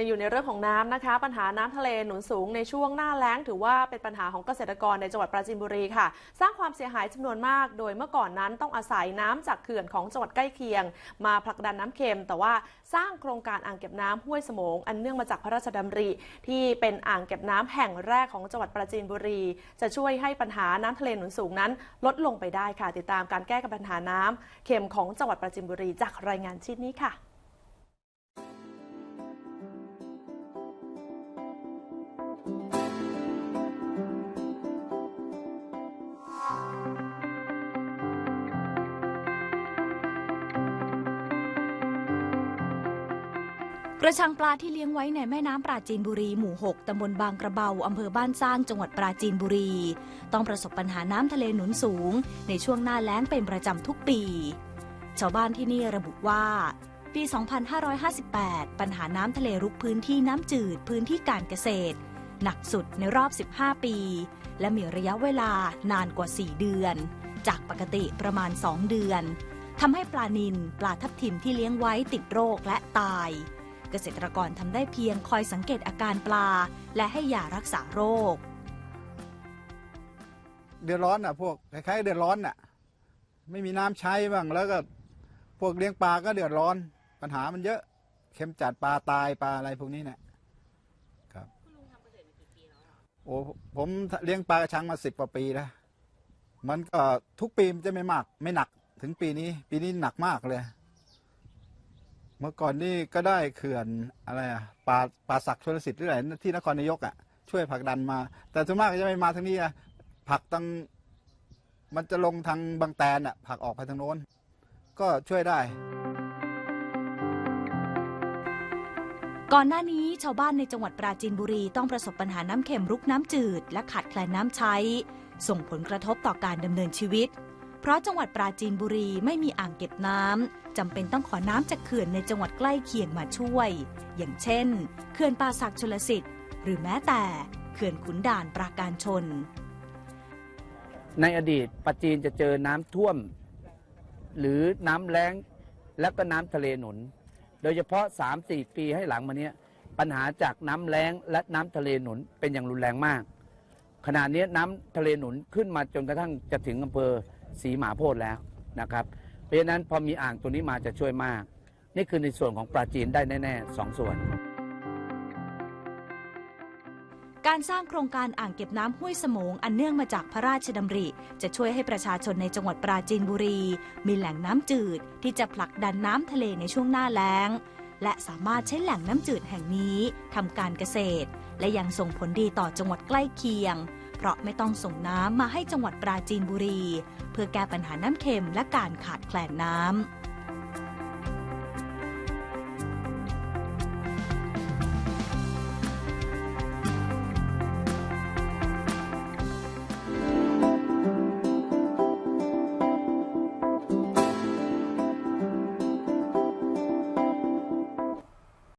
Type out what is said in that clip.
ยังอยู่ในเรื่องของน้ำนะคะ ปัญหาน้ำทะเลหนุนสูงในช่วงหน้าแล้ง ถือว่าเป็นปัญหาของเกษตรกรในจังหวัดปราจีนบุรีค่ะ สร้างความเสียหายจำนวนมาก โดยเมื่อก่อนนั้นต้องอาศัยน้ำจากเขื่อนของจังหวัดใกล้เคียง มาผลักดันน้ำเค็ม แต่ว่าสร้างโครงการอ่างเก็บน้ำห้วยสมงอันเนื่องมาจากพระราชดำริ ที่เป็นอ่างเก็บน้ำแห่งแรกของจังหวัดปราจีนบุรี จะช่วยให้ปัญหาน้ำทะเลหนุนสูงนั้น ลดลงไปได้ค่ะ ติดตามการแก้กับปัญหาน้ำเค็มของจังหวัดปราจีนบุรี จากรายงานชิ้นนี้ค่ะ กระชังปลาที่เลี้ยงไว้ในแม่น้ำปราจีนบุรี หมู่ 6 ตำบลบางกระเบา อำเภอบ้านสร้าง จังหวัดปราจีนบุรี ต้องประสบปัญหาน้ำทะเลหนุนสูง ในช่วงหน้าแล้งเป็นประจำทุกปี ชาวบ้านที่นี่ระบุว่า ปี 2558 ปัญหาน้ำทะเลรุกพื้นที่น้ำจืดพื้นที่การเกษตร หนักสุดในรอบ 15 ปี และมีระยะเวลานานกว่า 4 เดือน จากปกติประมาณ 2 เดือนทำให้ปลานิลปลาทับทิมที่เลี้ยงไว้ติดโรคและตาย เกษตรกรทำได้เพียงคอยสังเกตอาการปลา และให้ยารักษาโรค เดือดร้อนอะพวกคล้ายๆเดือดร้อนอะ ไม่มีน้ำใช้บ้างแล้วก็พวกเลี้ยงปลาก็เดือดร้อน ปัญหามันเยอะเข็มจัดปลาตายปลาอะไรพวกนี้เนี่ยครับโอ้ผมเลี้ยงปลากระชังมาสิบกว่าปีแล้วมันก็ทุกปีมันจะไม่มาก ไม่หนักถึงปีนี้ ปีนี้หนักมากเลย เมื่อก่อนนี่ก็ได้เขื่อนอะไรอะปลาปลาสักชลสิทธิ์หรืออะไรที่นครนายกอะช่วยผลักดันมา แต่ส่วนมากจะไม่มาทางนี้อะผักทางมันจะลงทางบางแตนอะผักออกไปทางโน้น ก็ช่วยได้ ก่อนหน้านี้ชาวบ้านในจังหวัดปราจีนบุรีต้องประสบปัญหาน้ำเค็มรุกน้ำจืด และขาดแคลนน้ำใช้ ส่งผลกระทบต่อการดำเนินชีวิต เพราะจังหวัดปราจีนบุรีไม่มีอ่างเก็บน้ำจำเป็นต้องขอน้ำจากเขื่อนในจังหวัดใกล้เคียงมาช่วย อย่างเช่นเขื่อนป่าสักชลสิทธิ์ หรือแม้แต่เขื่อนขุนด่านปราการชน ในอดีตปราจีนจะเจอน้ำท่วม หรือน้ำแล้งและก็น้ำทะเลหนุน โดยเฉพาะ 3-4 ปีให้หลังมาเนี้ยปัญหาจากน้ำแล้งและน้ำทะเลหนุนเป็นอย่างรุนแรงมาก ขณะนี้น้ำทะเลหนุนขึ้นมาจนกระทั่งจะถึงอำเภอศรีมหาโพธิ์แล้วนะครับ เพราะฉะนั้นพอมีอ่างตัวนี้มาจะช่วยมาก นี่คือในส่วนของปราจีนได้แน่ๆสองส่วน การสร้างโครงการอ่างเก็บน้ำห้วยสมงอันเนื่องมาจากพระราชดำริ จะช่วยให้ประชาชนในจังหวัดปราจีนบุรี มีแหล่งน้ำจืดที่จะผลักดันน้ำทะเลในช่วงหน้าแล้ง และสามารถใช้แหล่งน้ำจืดแห่งนี้ทำการเกษตร และยังส่งผลดีต่อจังหวัดใกล้เคียง เพราะไม่ต้องส่งน้ำมาให้จังหวัดปราจีนบุรี เพื่อแก้ปัญหาน้ำเค็มและการขาดแคลนน้ำ